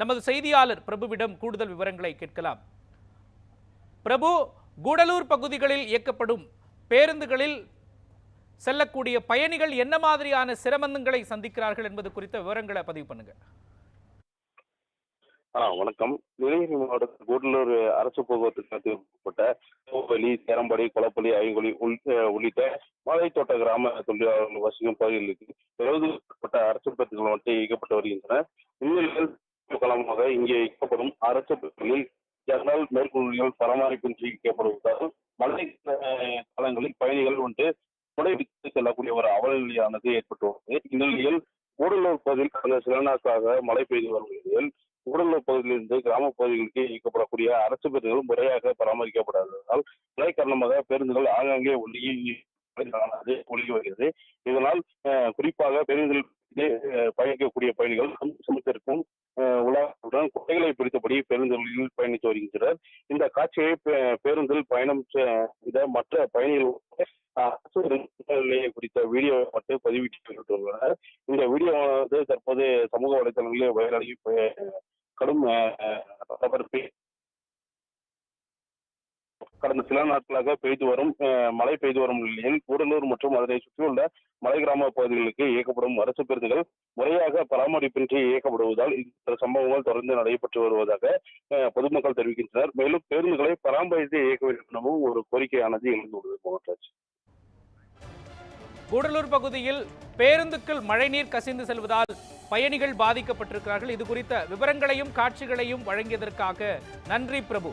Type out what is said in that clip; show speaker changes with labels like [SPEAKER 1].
[SPEAKER 1] நமது செய்தியாளர் பிரபுவிடம் கூடுதல் விவரங்களை கேட்கலாம். பிரபு கூடலூர் பகுதிகளில் இயக்கப்படும் பேருந்துகளில் செல்லக்கூடிய பயணிகள் என்ன மாதிரியான சிரமங்களை சந்திக்கிறார்கள் என்பது குறித்த விவரங்களை பதிவு பண்ணுங்க.
[SPEAKER 2] வணக்கம். நீலகிரி மாவட்டத்தில் கூடலூர் அரசு போக்குவரத்து கழகத்தில் உட்பட்ட கோவலி சேரம்படி குளப்பள்ளி ஐங்குழி உள்ளிட்ட உள்ளிட்ட மலைத்தோட்ட கிராம தொழிலாளர்கள் வசிக்கும் பகுதிகளுக்கு எழுதப்பட்ட அரசு பேருந்துகள் மட்டும் இயக்கப்பட்டு வருகின்றன. இந்நிலையில் காலமாக இங்கே இயக்கப்படும் அரசு பேருந்துகளில் ஜன்னல் மேற்கொள்ளிகள் பராமரிப்பின்றி இயக்கப்படுவதால் மழை காலங்களில் பயணிகள் வந்து குடை விட்டு செல்லக்கூடிய ஒரு அவலநிலையானது ஏற்பட்டு வருகிறது இந்நிலையில் கூடலூர் பகுதியில் கடந்த சில நாட்களாக மழை பெய்து வரும் நிலையில் கூடலூர் பகுதியிலிருந்து கிராம பகுதிகளுக்கு இயக்கப்படக்கூடிய அரசு பேருந்துகள் முறையாக பராமரிக்கப்படாததால் மழை காரணமாக பேருந்துகள் ஆங்காங்கே ஒளி ஆனது ஒழுகி வருகிறது. இதனால் குறிப்பாக பேருந்துகள் பயணிக்கக்கூடிய பயணிகள் சமத்திற்கும் உலகத்துடன் குறைகளை பிடித்தபடி பேருந்துகளில் பயணித்து வருகின்றனர். இந்த காட்சியை பே- பேருந்தில் பயணம் செய்த மற்ற பயணிகள் அரசு குறித்த வீடியோ மட்டும் பதிவிட்டுள்ளனர். இந்த வீடியோ வந்து தற்போது சமூக வலைதளங்களில் வைரலாகி கடும் கடந்த சில நாட்களாக பெய்து வரும் மழை பெய்து வரும் நிலையில் கூடலூர் மற்றும் அதனை சுற்றியுள்ள மலை கிராம பகுதிகளுக்கு இயக்கப்படும் அரசு பேருந்துகள் முறையாக பராமரிப்பின்றி இயக்கப்படுவதால் இந்த சம்பவங்கள் தொடர்ந்து நடைபெற்று வருவதாக பொதுமக்கள் தெரிவிக்கின்றனர். மேலும் பேருந்துகளை பராமரித்து இயக்க வேண்டும் எனவும் ஒரு கோரிக்கையானது எழுந்துள்ளது. மோகன்ராஜ்.
[SPEAKER 1] கூடலூர் பகுதியில் பேருந்துக்குள் மழைநீர் கசிந்து செல்வதால் பயணிகள் பாதிக்கப்பட்டிருக்கிறார்கள். இது குறித்த விவரங்களையும் காட்சிகளையும் வழங்கியதற்காக நன்றி பிரபு.